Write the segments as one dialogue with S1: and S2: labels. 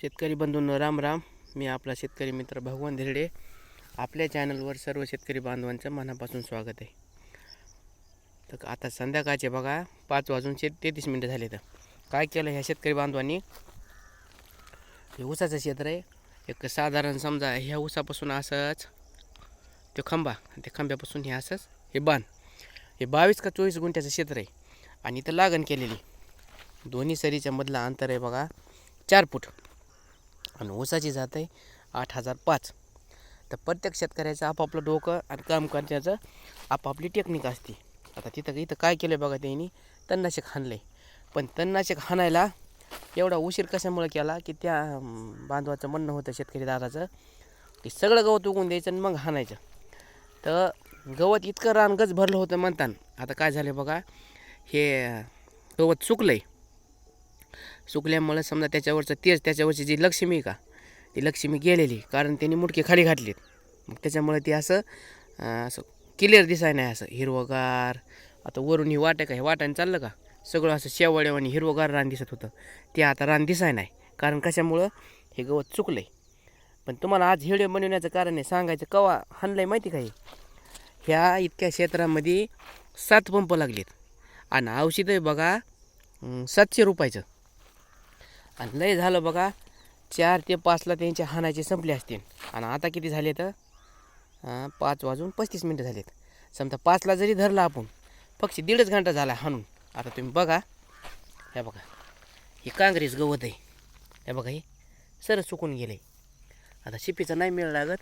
S1: शेतकरी बंधूंनो राम राम. मी आपला शेतकरी मित्र भगवान धिरडे. आपल्या चॅनलवर सर्व शेतकरी बांधवांचं मनापासून स्वागत आहे. तर आता संध्याकाळचे बघा पाच वाजून शे तेहतीस मिनटं झाले तर. काय केलं ह्या शेतकरी बांधवांनी? हे ऊसाचं क्षेत्र आहे. एक साधारण समजा ह्या ऊसापासून असंच तो खांबा त्या खांब्यापासून हे असंच हे बाण हे बावीस का चोवीस गुंठ्याचं क्षेत्र आहे. आणि इथं लागण केलेली. दोन्ही सरीच्या मधला अंतर आहे बघा चार फूट. आणि ऊसाची जात आहे आठ हजार पाच. तर प्रत्येक शेतकऱ्याचं आपापलं डोकं आणि काम करण्याचं आपापली टेक्निक असते. आता तिथं इथं काय केलं आहे बघा त्यांनी? तणनाशक हाणलं आहे पण तणनाशक हाणायला एवढा उशीर कशामुळे केला की त्या बांधवाचं म्हणणं होतं शेतकरी दादाचं की सगळं गवत उगून द्यायचं आणि मग हाणायचं. तर गवत इतकं रानगच भरलं होतं म्हणताना. आता काय झालं बघा? हे गवत सुकलं आहे सुकल्यामुळं समजा त्याच्यावरचं तेज त्याच्यावरची जी लक्ष्मी आहे का ती लक्ष्मी गेलेली कारण त्यांनी मुडके खाली घातलीत. मग त्याच्यामुळे ती असं असं क्लिअर दिसाय नाही असं. हिरवगार. आता वरून ही वाट आहे का हे वाटाने चाललं का? सगळं असं शेवड्या आणि हिरवगार रान दिसत होतं. ते आता रान दिसाय नाही. कारण कशामुळं? हे गवत चुकलं आहे पण तुम्हाला आज व्हिडिओ बनवण्याचं कारण आहे सांगायचं कवा हाणलं आहे माहिती का हे? ह्या इतक्या क्षेत्रामध्ये सात पंप लागलेत. आणि औषधं बघा सातशे रुपयाचं. आणि लय झालं बघा चार ते पाचला त्यांचे हाणायचे संपले असतील आणि आता किती झाले तर? पाच वाजून पस्तीस मिनटं झालेत. समजा पाचला जरी धरला आपण पक्षी दीडच घंटा झाला हाणून. आता तुम्ही बघा हे बघा हे काँग्रेस गवत आहे. हे बघा हे सरस चुकून गेलं आहे आता शिपीचा नाही मिळ लागत.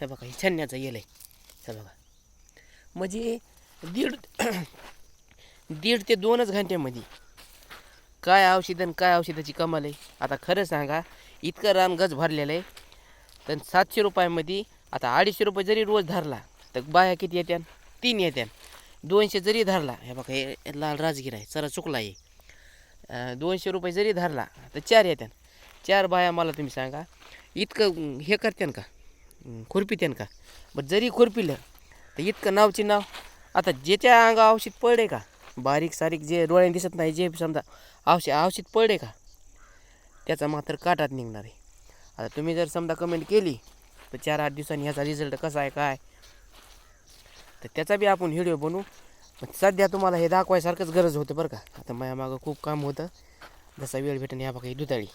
S1: हे बघा हे छन्याचं गेलं आहे हे बघा. म्हणजे दीड दीड ते दोनच घंट्यामध्ये काय औषध आणि काय औषधाची कमाल आहे? आता खरं सांगा इतकं रान गज भरलेलं आहे. तर सातशे रुपयामध्ये आता अडीचशे रुपये जरी रोज धरला तर बाया किती येत्यान तीन येत्यान दोनशे जरी धरला हे बघा हे लाल राजगिरा आहे जरा चुकला आहे. दोनशे रुपये जरी धरला तर चार येत्यान चार बाया मला तुम्ही सांगा इतकं हे करत्यान का? अं, खुरपित्यान का? बट जरी खुरपिलं तर इतकं नावची नाव. आता ज्याच्या अंगा औषध पडे का? बारीक सारीक जे डोळ्याने दिसत नाही जे समजा औषध औषध पडे का? त्याचा मात्र काटात निघणार आहे. आता तुम्ही जर समजा कमेंट केली तर चार आठ दिवसांनी ह्याचा रिझल्ट कसा आहे काय? तर त्याचा बी आपण व्हिडिओ बनवू. पण सध्या तुम्हाला हे दाखवायसारखंच गरज होतं बरं का. आता माझ्या मागं खूप काम होतं. जसा वेळ भेटेन या बघा ही दुधाळी.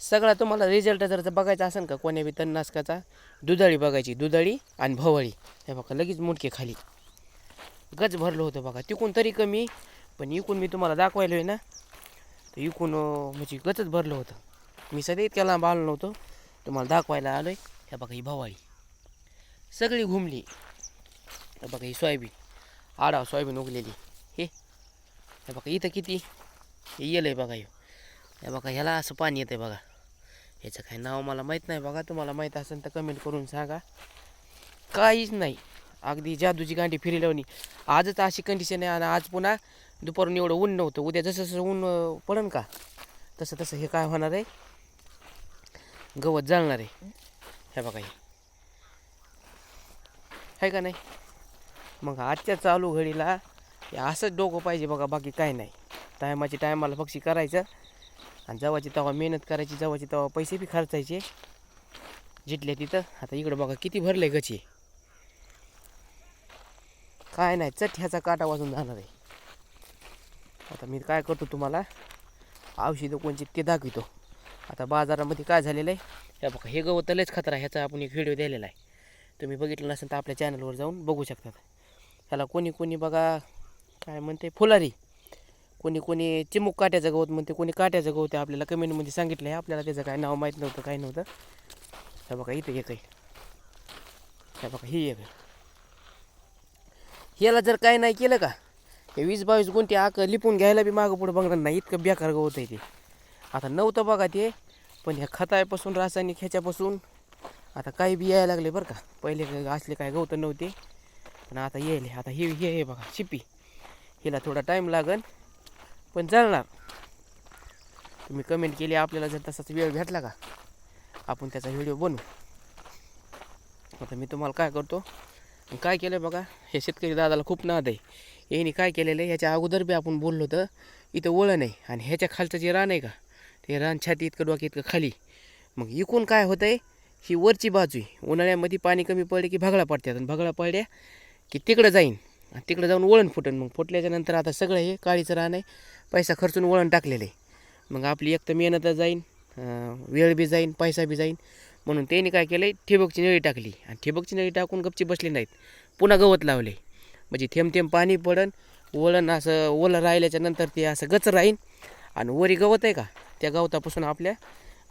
S1: सगळा तुम्हाला रिझल्ट जर बघायचा असेल का कोण्या बी तणनाशकाचा दुधाळी बघायची. दुधाळी आणि भवळी. हे बघा लगेच मुटके खाली. गज भरलं होतं बघा. तिकून तरी कमी पण इकून मी तुम्हाला दाखवायलो आहे ना तर इकून म्हणजे गचच भरलं होतं. मी सध्या इतक्या लांब आलो नव्हतो तुम्हाला दाखवायला आलो आहे हे बघा ही भवाळी सगळी घुमली. हे बघा ही सोयाबीन. आडाव सोयाबीन उगलेली. हे हे बघा इथं किती? हे येलं आहे बघा हे. हे बघा ह्याला असं पाणी येतं आहे बघा. ह्याचं काही नाव मला माहीत नाही बघा. तुम्हाला माहीत असेल तर कमेंट करून सांगा. काहीच नाही. अगदी जादूची गांडी फिरी लावणी आजच अशी कंडिशन आहे आणि आज पुन्हा दुपारून एवढं ऊन नव्हतं. उद्या जसं जसं ऊन पडन का तसं तसं हे काय होणार आहे? गवत जाळणार आहे. हे बघा हे. आहे का नाही? मग आजच्या चालू घडीला हे असंच डोकं पाहिजे बघा बाकी काय नाही. टायमाची टायमाला पक्षी करायचं. आणि जवाची तेव्हा मेहनत करायची जवाची तेव्हा पैसे बी खर्चायचे. जिथल्या तिथं. आता इकडं बघा किती भरले गची. काय नाही चट ह्याचा काटा वाजून जाणार आहे. आता मी काय करतो तुम्हाला? औषधं कोणची ते दाखवितो. आता बाजारामध्ये काय झालेलं आहे? हे बघा हे गवत लयच खतरा आहे ह्याचा आपण एक व्हिडिओ दिलेला आहे. तुम्ही बघितलं नसेल तर आपल्या चॅनलवर जाऊन बघू शकतात ह्याला कोणी कोणी बघा काय म्हणते फुलारी. कोणी कोणी चिमूक काट्याचं गवत म्हणते कोणी काट्याचं गवत आहे आपल्याला कमेंटमध्ये सांगितलं आहे आपल्याला त्याचं काय नाव माहीत नव्हतं काय नव्हतं. हे बघा इथं एक आहे. हे बघा ही एक आहे. ह्याला जर काय नाही केलं का हे वीस बावीस गुंठे आक लिपून घ्यायला बी मागं पुढं बघणार नाही इतकं बेकार गवत आहे ते. आता नव्हतं बघा ते पण ह्या खतापासून रासायनिक ह्याच्यापासून आता काही बी यायला लागले बरं का. पहिले असले काय गवत नव्हते. पण आता यायले आता हे हे आहे बघा शिपी. हिला थोडा टाईम लागन पण चालणार तुम्ही कमेंट केली आपल्याला जर तसाच वेळ भेटला का? आपण त्याचा व्हिडिओ बनवू. आता मी तुम्हाला काय करतो काय केलं बघा हे शेतकरी दादाला खूप नाद आहे. यांनी काय केलेलं आहे ह्याच्या अगोदर बी आपण बोललो होतं इथं वळण आहे आणि ह्याच्या खालचं जे रान आहे का ते रान छाती इतकं डोकं इतकं खाली. मग इकून काय होतं आहे ही वरची बाजू आहे. उन्हाळ्यामध्ये पाणी कमी पडले की भगळा पडतात आणि भगळा पडल्या की तिकडं जाईन आणि तिकडं जाऊन वळण फुटन. मग फुटल्याच्या नंतर आता सगळं हे काळीचं रान आहे पैसा खर्चून वळण टाकलेलं आहे. मग आपली एक तर मेहनत जाईन वेळ बी जाईन पैसा बी जाईन. म्हणून त्यांनी काय केलं आहे ठिबकची नळी टाकली. आणि ठिबकची नळी टाकून गपची बसली नाहीत. पुन्हा गवत लावले. म्हणजे थेंब थेंब पाणी पडन वळण असं ओलं राहिल्याच्या नंतर ते असं गच राहीन आणि वरी गवत आहे का? त्या गवतापासून आपल्या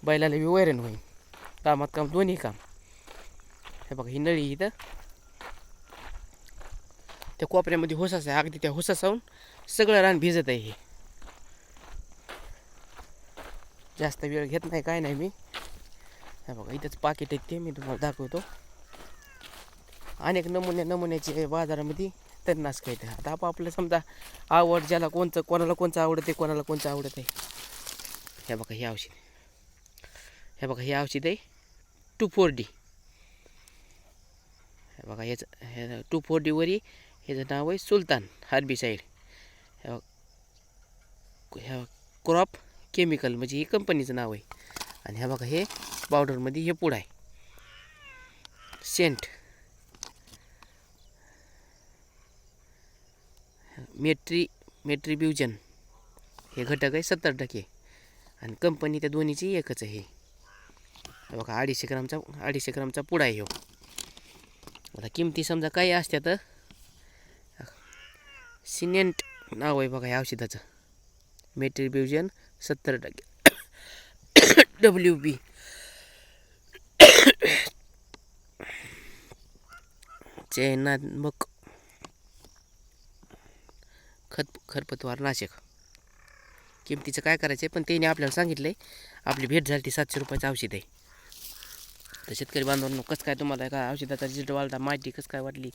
S1: बैलाला बी वैरण होईल कामात काम दोन्ही काम. हे बघा ही नळी इथं त्या कोपऱ्यामध्ये होसास आहे. अगदी त्या होसासाहून सगळं रान भिजत आहे हे. जास्त वेळ घेत नाही काय नाही मी. हे बघा इथंच पाकिट आहेत ते मी तुम्हाला दाखवतो. अनेक नमुने नमुन्याचे बाजारामध्ये तणनाशक आहेत आता आपापलं समजा आवड ज्याला कोणचं कोणाला कोणचं आवडते कोणाला कोणचं आवडत आहे हे बघा हे औषध. हे बघा हे औषध आहे टू फोर डी. हे बघा याचं हे टू फोर डीवरी ह्याचं नाव आहे सुलतान हार्बिसाईड ह्या बघ- ह्या क्रॉप केमिकल म्हणजे ही कंपनीचं नाव आहे. आणि ह्या बघा हे पावडरमध्ये हे पूड आहे. सेंट. मेट्री मेट्रीब्युजन. हे घटक आहे सत्तर टक्के. आणि कंपनी त्या दोन्हीची एकच आहे हे. बघा अडीचशे ग्रामचा अडीचशे ग्रामचा पुडा आहे हो आता किमती समजा काही असत्या तर सिनेंट नाव आहे बघा या औषधाचं. मेट्रीब्युजन सत्तर टक्के. डब्ल्यू बी चयनात्मक खत खरपतवार नाशक. किमतीचं काय करायचं आहे पण त्याने आपल्याला सांगितलं आहे आपली भेट झाली ती सातशे रुपयाचं औषध आहे. तर शेतकरी बांधवांनो कसं काय तुम्हाला का औषधाचा रिझल्ट वाढला माहिती कसं काय वाटली?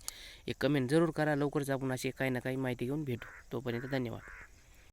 S1: एक कमेंट जरूर करा लवकरच आपण अशी काही ना काही माहिती घेऊन भेटू. तोपर्यंत धन्यवाद.